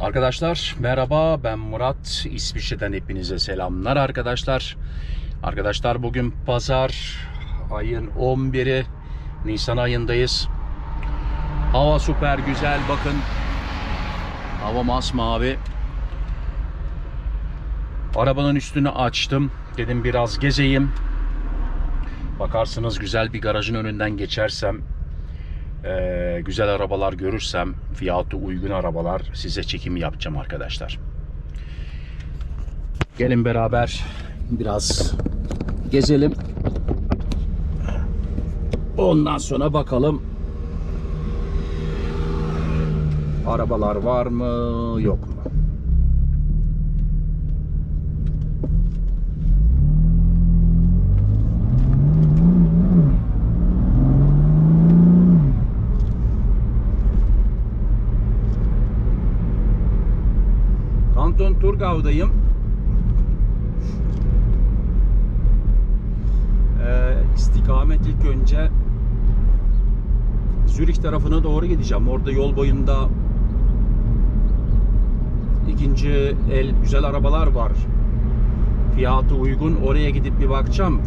Arkadaşlar merhaba ben Murat İsviçre'den hepinize selamlar arkadaşlar. Arkadaşlar bugün pazar ayın 11'i Nisan ayındayız. Hava süper güzel bakın. Hava masmavi. Arabanın üstünü açtım. Dedim biraz gezeyim. Bakarsınız güzel bir garajın önünden geçersem ee, güzel arabalar görürsem fiyatı uygun arabalar size çekim yapacağım arkadaşlar. Gelin beraber biraz gezelim. Ondan sonra bakalım arabalar var mı yok mu? Kanton Turgau'dayım. Ee, istikamet ilk önce Zürich tarafına doğru gideceğim. Orada yol boyunda ikinci el güzel arabalar var. Fiyatı uygun. Oraya gidip bir bakacağım.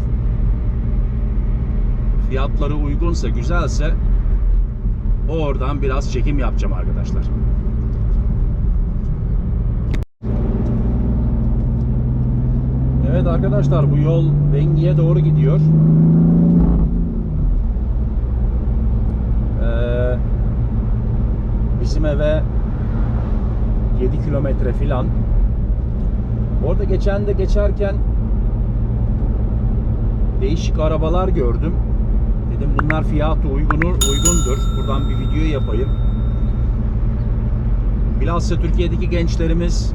Fiyatları uygunsa, güzelse oradan biraz çekim yapacağım arkadaşlar. Evet arkadaşlar bu yol Vengi'ye doğru gidiyor. Ee, bizim eve 7 kilometre filan. Orada geçen de geçerken değişik arabalar gördüm. Dedim bunlar fiyatı uygunur, uygundur. Buradan bir video yapayım. Bilhassa Türkiye'deki gençlerimiz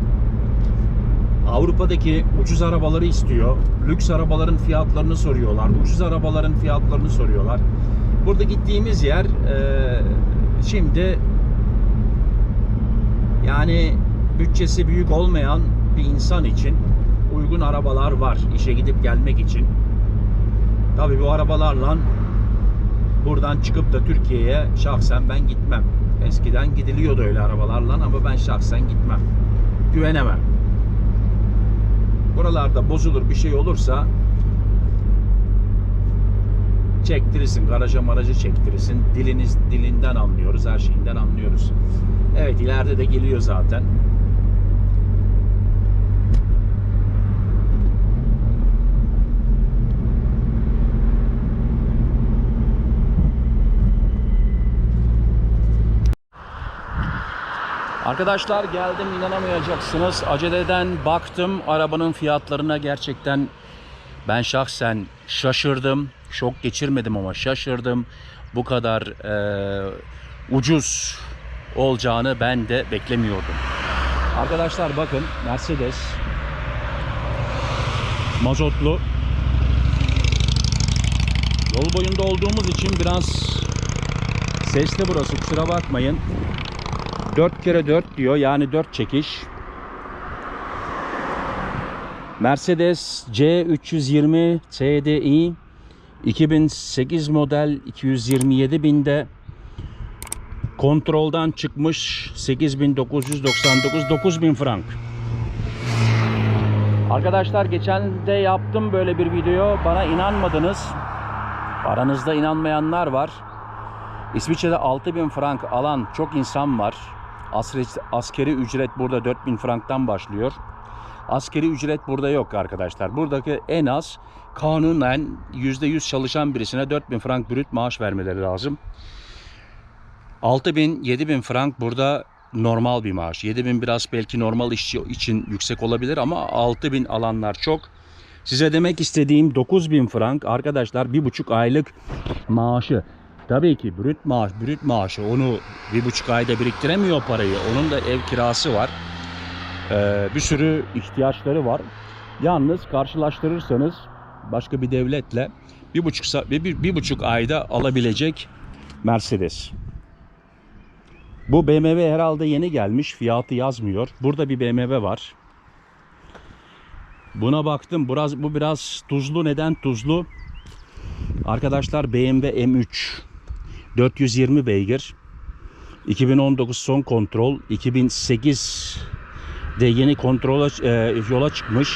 Avrupa'daki ucuz arabaları istiyor. Lüks arabaların fiyatlarını soruyorlar. Ucuz arabaların fiyatlarını soruyorlar. Burada gittiğimiz yer e, şimdi yani bütçesi büyük olmayan bir insan için uygun arabalar var işe gidip gelmek için. Tabi bu arabalarla buradan çıkıp da Türkiye'ye şahsen ben gitmem. Eskiden gidiliyordu öyle arabalarla ama ben şahsen gitmem. Güvenemem buralarda bozulur bir şey olursa çektirirsin. Garaja maraja çektirirsin. Diliniz dilinden anlıyoruz. Her şeyinden anlıyoruz. Evet ileride de geliyor zaten. Arkadaşlar geldim inanamayacaksınız. Aceleden baktım arabanın fiyatlarına gerçekten ben şahsen şaşırdım. Şok geçirmedim ama şaşırdım. Bu kadar e, ucuz olacağını ben de beklemiyordum. Arkadaşlar bakın Mercedes mazotlu yol boyunda olduğumuz için biraz sesli burası kusura bakmayın. 4 kere 4 diyor yani 4 çekiş. Mercedes C320 TDI 2008 model 227 binde kontroldan çıkmış 8999 9000 frank. Arkadaşlar geçen de yaptım böyle bir video bana inanmadınız. Aranızda inanmayanlar var. İsviçre'de 6000 frank alan çok insan var. Askeri ücret burada 4000 franktan başlıyor. Askeri ücret burada yok arkadaşlar. Buradaki en az kanunen %100 çalışan birisine 4000 frank brüt maaş vermeleri lazım. 6000 7000 frank burada normal bir maaş. 7000 biraz belki normal işçi için yüksek olabilir ama 6000 alanlar çok. Size demek istediğim 9000 frank arkadaşlar bir buçuk aylık maaşı. Tabii ki brüt maaş, brüt maaşı onu bir buçuk ayda biriktiremiyor parayı. Onun da ev kirası var. Ee, bir sürü ihtiyaçları var. Yalnız karşılaştırırsanız başka bir devletle bir buçuk, bir, bir, bir buçuk ayda alabilecek Mercedes. Bu BMW herhalde yeni gelmiş. Fiyatı yazmıyor. Burada bir BMW var. Buna baktım. Biraz, bu biraz tuzlu. Neden tuzlu? Arkadaşlar BMW M3 420 beygir 2019 son kontrol. 2008 de yeni kontrola e, yola çıkmış.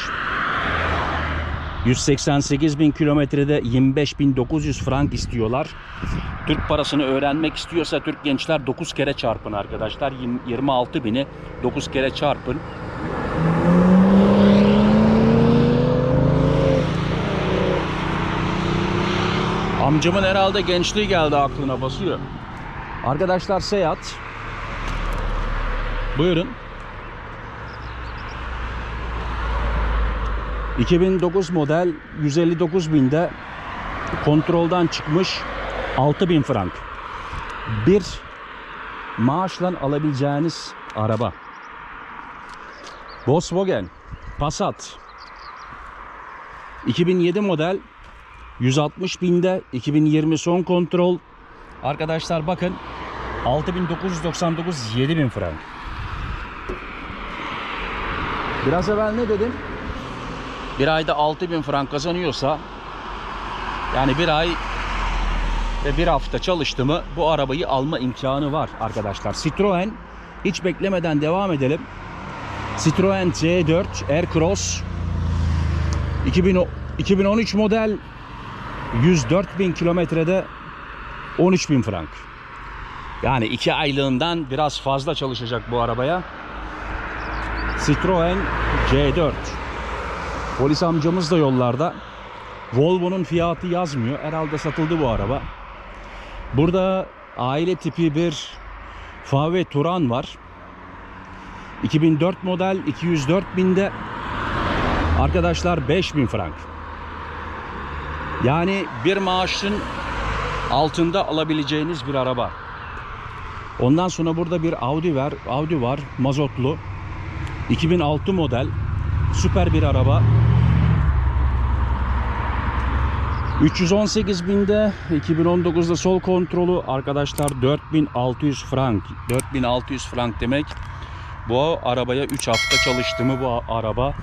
188 bin kilometrede 25.900 frank istiyorlar. Türk parasını öğrenmek istiyorsa Türk gençler 9 kere çarpın arkadaşlar. 26 bini 9 kere çarpın. Amcamın herhalde gençliği geldi aklına basıyor. Arkadaşlar Seat. Buyurun. 2009 model 159 binde kontroldan çıkmış 6000 frank. Bir maaşla alabileceğiniz araba. Volkswagen Passat 2007 model 160 binde 2020 son kontrol. Arkadaşlar bakın 6999 7000 frank. Biraz evvel ne dedim? Bir ayda 6000 frank kazanıyorsa yani bir ay ve bir hafta çalıştı mı bu arabayı alma imkanı var arkadaşlar. Citroen hiç beklemeden devam edelim. Citroen C4 Aircross 2000 2013 model 104 bin kilometrede 13 bin frank. Yani iki aylığından biraz fazla çalışacak bu arabaya. Citroen C4. Polis amcamız da yollarda. Volvo'nun fiyatı yazmıyor. Herhalde satıldı bu araba. Burada aile tipi bir VW Turan var. 2004 model 204 binde arkadaşlar 5000 frank. Yani bir maaşın altında alabileceğiniz bir araba. Ondan sonra burada bir Audi var. Audi var mazotlu. 2006 model süper bir araba. 318 binde 2019'da sol kontrolü arkadaşlar 4600 frank 4600 frank demek bu arabaya 3 hafta çalıştı mı bu araba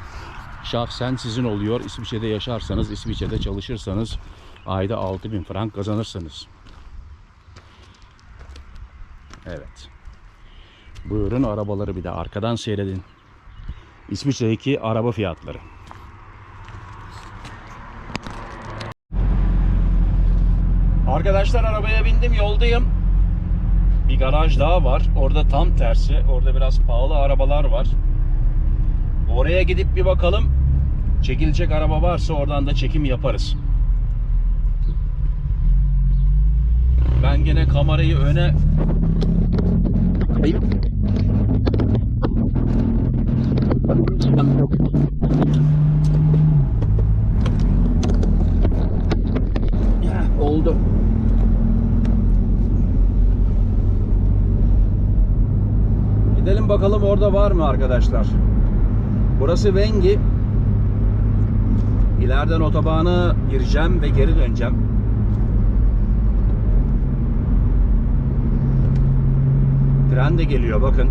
şahsen sizin oluyor İsviçre'de yaşarsanız İsviçre'de çalışırsanız ayda 6000 frank kazanırsınız evet buyurun arabaları bir de arkadan seyredin İsviçre'deki araba fiyatları Arkadaşlar arabaya bindim yoldayım. Bir garaj daha var. Orada tam tersi. Orada biraz pahalı arabalar var. Oraya gidip bir bakalım. Çekilecek araba varsa oradan da çekim yaparız. Ben gene kamerayı öne Ayıp. Ya, oldu. Gidelim bakalım orada var mı arkadaşlar. Burası Vengi. İleriden otobana gireceğim ve geri döneceğim. Tren de geliyor bakın.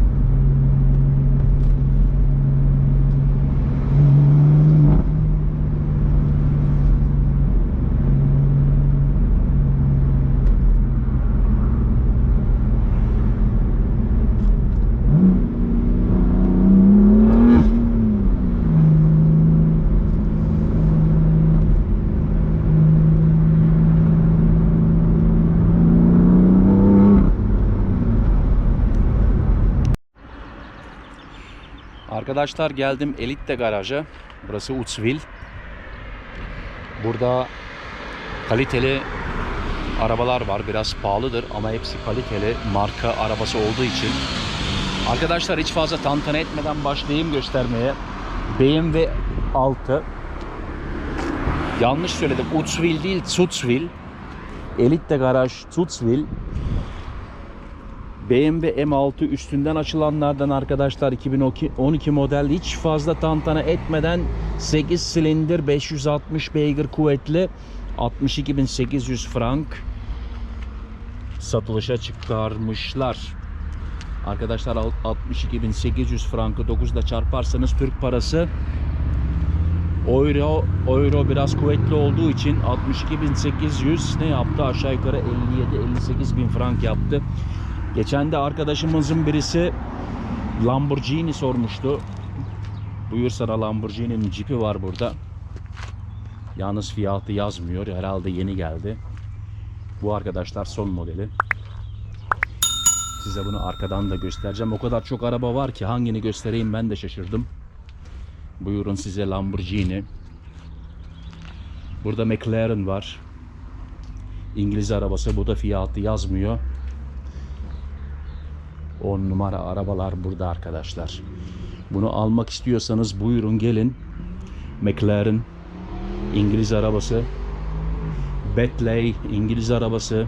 Arkadaşlar geldim Elite garaja. Burası Utzwil. Burada kaliteli arabalar var. Biraz pahalıdır ama hepsi kaliteli marka arabası olduğu için. Arkadaşlar hiç fazla tantana etmeden başlayayım göstermeye. BMW 6. Yanlış söyledim. Utzwil değil, Zutzwil. Elite garaj Zutzwil. BMW M6 üstünden açılanlardan arkadaşlar 2012 model hiç fazla tantana etmeden 8 silindir 560 beygir kuvvetli 62.800 frank satılışa çıkarmışlar. Arkadaşlar 62.800 frankı 9'da çarparsanız Türk parası Euro, euro biraz kuvvetli olduğu için 62.800 ne yaptı? Aşağı yukarı 57-58 bin frank yaptı. Geçen de arkadaşımızın birisi Lamborghini sormuştu. Buyur sana Lamborghini'nin cipi var burada. Yalnız fiyatı yazmıyor. Herhalde yeni geldi. Bu arkadaşlar son modeli. Size bunu arkadan da göstereceğim. O kadar çok araba var ki hangini göstereyim ben de şaşırdım. Buyurun size Lamborghini. Burada McLaren var. İngiliz arabası. Bu da fiyatı yazmıyor. 10 numara arabalar burada arkadaşlar. Bunu almak istiyorsanız buyurun gelin. McLaren İngiliz arabası. Bentley İngiliz arabası.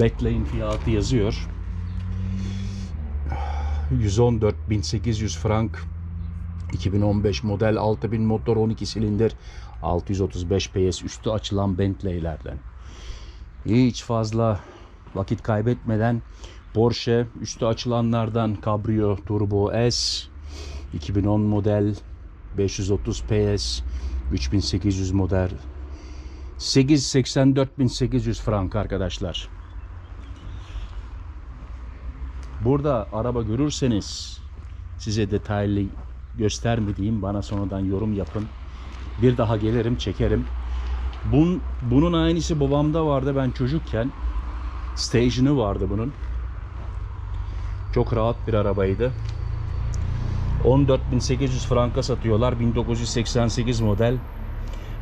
Bentley'in fiyatı yazıyor. 114.800 frank 2015 model 6000 motor 12 silindir 635 PS üstü açılan Bentley'lerden. Hiç fazla vakit kaybetmeden Porsche üstü açılanlardan Cabrio Turbo S 2010 model 530 PS 3800 model 884.800 frank arkadaşlar. Burada araba görürseniz size detaylı göstermediğim bana sonradan yorum yapın. Bir daha gelirim çekerim. Bun, bunun aynısı babamda vardı ben çocukken. Station'ı vardı bunun. Çok rahat bir arabaydı. 14.800 franka satıyorlar. 1988 model.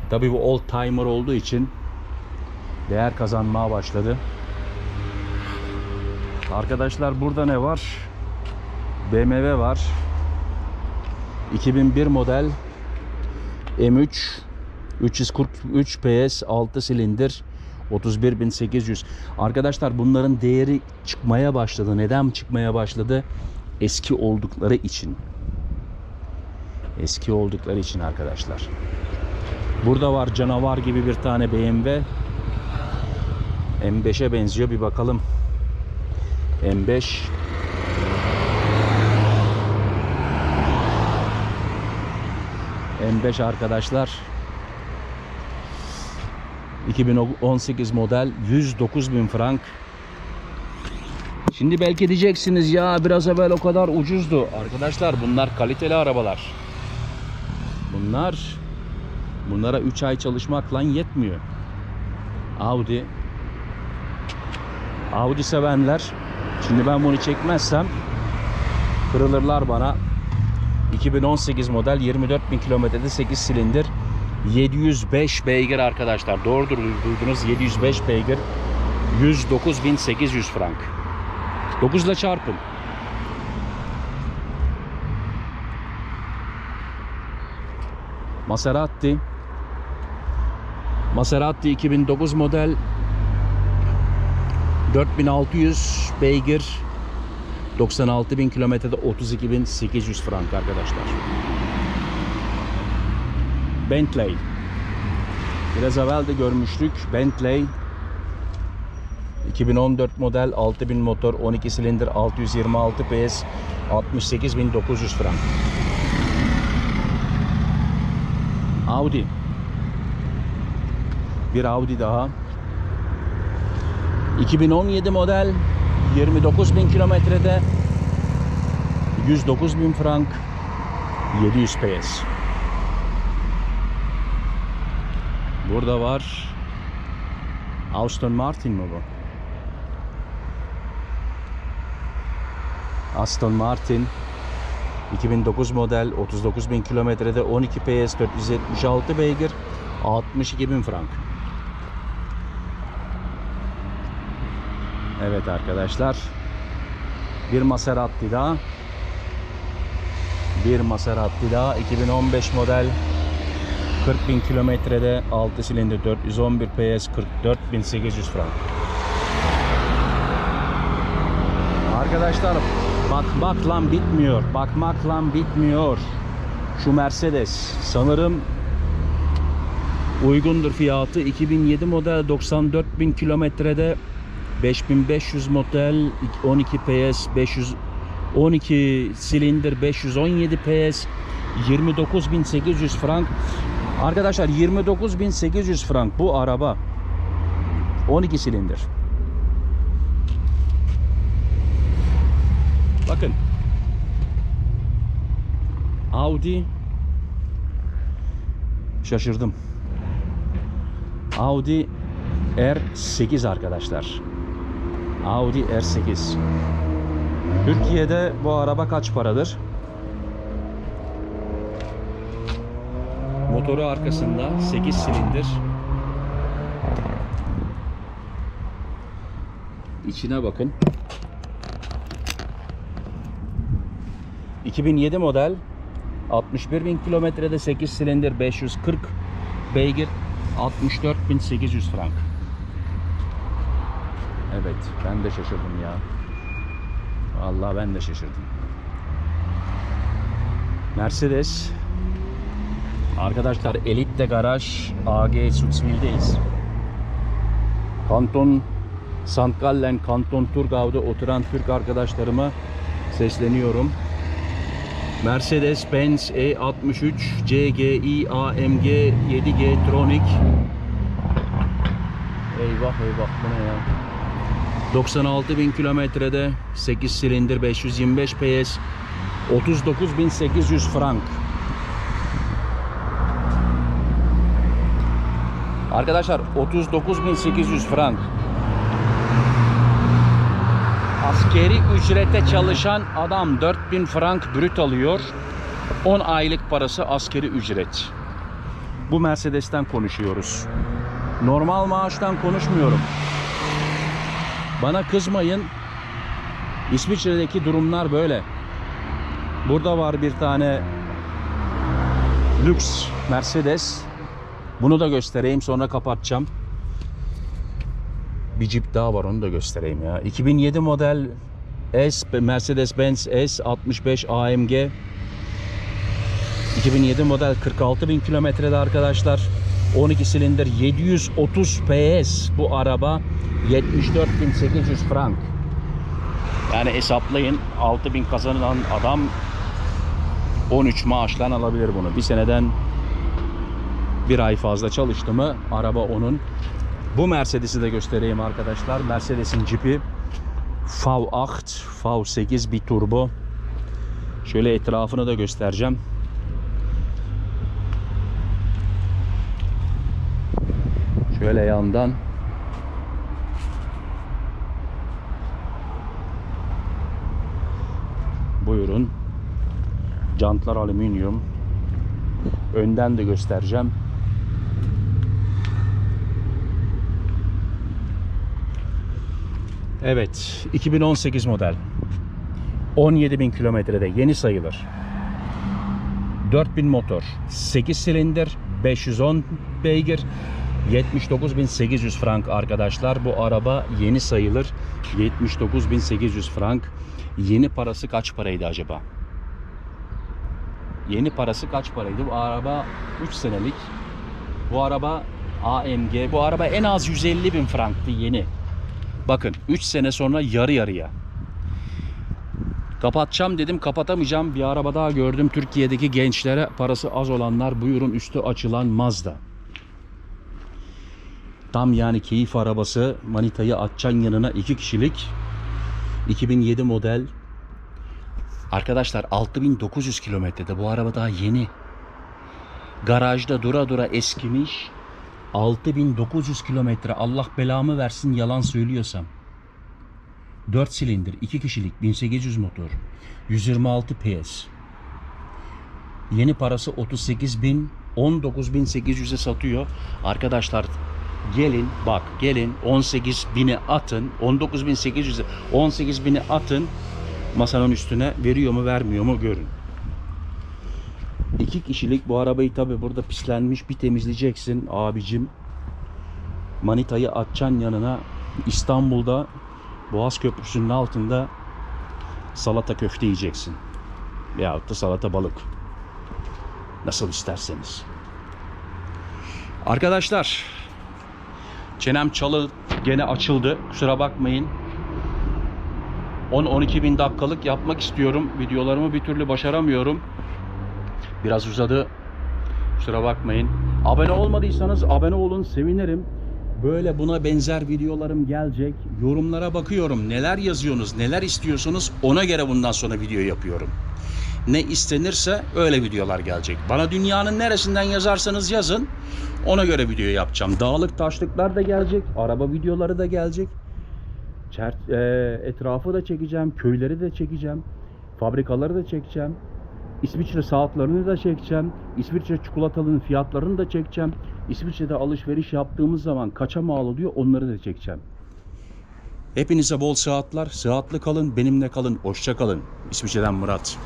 Tabii bu old timer olduğu için değer kazanmaya başladı. Arkadaşlar burada ne var? BMW var. 2001 model M3 343 PS 6 silindir 31.800 Arkadaşlar bunların değeri çıkmaya başladı. Neden çıkmaya başladı? Eski oldukları için. Eski oldukları için arkadaşlar. Burada var canavar gibi bir tane BMW. M5'e benziyor. Bir bakalım. M5 M5 arkadaşlar 2018 model 109 bin frank Şimdi belki diyeceksiniz ya biraz evvel o kadar ucuzdu. Arkadaşlar bunlar kaliteli arabalar. Bunlar bunlara 3 ay çalışmakla yetmiyor. Audi Audi sevenler şimdi ben bunu çekmezsem kırılırlar bana. 2018 model 24 bin kilometrede 8 silindir 705 beygir arkadaşlar. Doğrudur duydunuz 705 beygir 109.800 frank. 9 ile çarpın. Maserati Maserati 2009 model 4600 beygir 96.000 kilometrede 32.800 frank arkadaşlar. Bentley. Biraz evvel de görmüştük. Bentley 2014 model 6000 motor 12 silindir 626 PS 68.900 frank. Audi. Bir Audi daha. 2017 model 29.000 kilometrede 109.000 frank 700 PS. Burada var Aston Martin mi bu? Aston Martin 2009 model 39.000 kilometrede 12 PS 476 beygir 62.000 frank. Evet arkadaşlar. Bir Maserati daha. Bir Maserati daha 2015 model 40.000 kilometrede 6 silindir 411 PS 44.800 frank. Arkadaşlar bakmakla bitmiyor. Bakmakla bitmiyor. Şu Mercedes sanırım uygundur fiyatı. 2007 model 94.000 kilometrede 5500 model 12 PS 500 12 silindir 517 PS 29.800 frank Arkadaşlar 29.800 frank bu araba. 12 silindir. Bakın. Audi şaşırdım. Audi R8 arkadaşlar. Audi R8. Türkiye'de bu araba kaç paradır? Motoru arkasında 8 silindir. İçine bakın. 2007 model 61 bin kilometrede 8 silindir 540 beygir 64.800 frank. Evet ben de şaşırdım ya. Vallahi ben de şaşırdım. Mercedes Arkadaşlar Elite Garaj AG Sutzwil'deyiz. Kanton St. Gallen, Kanton Thurgau'da oturan Türk arkadaşlarıma sesleniyorum. Mercedes-Benz E63 CGI AMG 7G Tronic Eyvah eyvah bu ne ya 96 bin kilometrede 8 silindir 525 PS 39.800 frank Arkadaşlar 39.800 frank Askeri ücrete çalışan adam 4000 frank brüt alıyor. 10 aylık parası askeri ücret. Bu Mercedes'ten konuşuyoruz. Normal maaştan konuşmuyorum. Bana kızmayın. İsviçre'deki durumlar böyle. Burada var bir tane lüks Mercedes. Bunu da göstereyim sonra kapatacağım. Bir Jeep daha var onu da göstereyim ya. 2007 model S Mercedes-Benz S65 AMG 2007 model 46 bin kilometrede arkadaşlar. 12 silindir 730 PS bu araba. 74.800 frank. Yani hesaplayın 6000 kazanan adam 13 maaşlan alabilir bunu. Bir seneden bir ay fazla çalıştı mı araba onun bu Mercedes'i de göstereyim arkadaşlar. Mercedes'in Jeep'i V8, V8 bir turbo. Şöyle etrafını da göstereceğim. Şöyle yandan. Buyurun. Jantlar alüminyum. Önden de göstereceğim. Evet, 2018 model. 17.000 kilometrede yeni sayılır. 4000 motor, 8 silindir, 510 beygir, 79.800 frank arkadaşlar. Bu araba yeni sayılır. 79.800 frank. Yeni parası kaç paraydı acaba? Yeni parası kaç paraydı? Bu araba 3 senelik. Bu araba AMG. Bu araba en az 150 bin franktı yeni. Bakın 3 sene sonra yarı yarıya. Kapatacağım dedim kapatamayacağım. Bir araba daha gördüm. Türkiye'deki gençlere parası az olanlar buyurun üstü açılan Mazda. Tam yani keyif arabası. Manita'yı atacaksın yanına iki kişilik. 2007 model. Arkadaşlar 6900 kilometrede bu araba daha yeni. Garajda dura dura eskimiş. 6900 kilometre Allah belamı versin yalan söylüyorsam. 4 silindir, 2 kişilik, 1800 motor, 126 PS. Yeni parası 38 bin, 19.800'e satıyor. Arkadaşlar gelin bak gelin 18 bini atın 19.800'e 18 bini atın masanın üstüne veriyor mu vermiyor mu görün. İki kişilik bu arabayı tabi burada pislenmiş bir temizleyeceksin abicim. Manitayı atacaksın yanına İstanbul'da Boğaz Köprüsü'nün altında salata köfte yiyeceksin. Veyahut da salata balık. Nasıl isterseniz. Arkadaşlar çenem çalı gene açıldı. Kusura bakmayın. 10-12 bin dakikalık yapmak istiyorum. Videolarımı bir türlü başaramıyorum. Biraz uzadı. Kusura bakmayın. Abone olmadıysanız abone olun sevinirim. Böyle buna benzer videolarım gelecek. Yorumlara bakıyorum. Neler yazıyorsunuz, neler istiyorsunuz ona göre bundan sonra video yapıyorum. Ne istenirse öyle videolar gelecek. Bana dünyanın neresinden yazarsanız yazın. Ona göre video yapacağım. Dağlık taşlıklar da gelecek. Araba videoları da gelecek. Çer- e, etrafı da çekeceğim. Köyleri de çekeceğim. Fabrikaları da çekeceğim. İsviçre saatlerini de çekeceğim. İsviçre çikolatalının fiyatlarını da çekeceğim. İsviçre'de alışveriş yaptığımız zaman kaça mal oluyor onları da çekeceğim. Hepinize bol saatler. Sıhhatli kalın. Benimle kalın. Hoşça kalın. İsviçre'den Murat.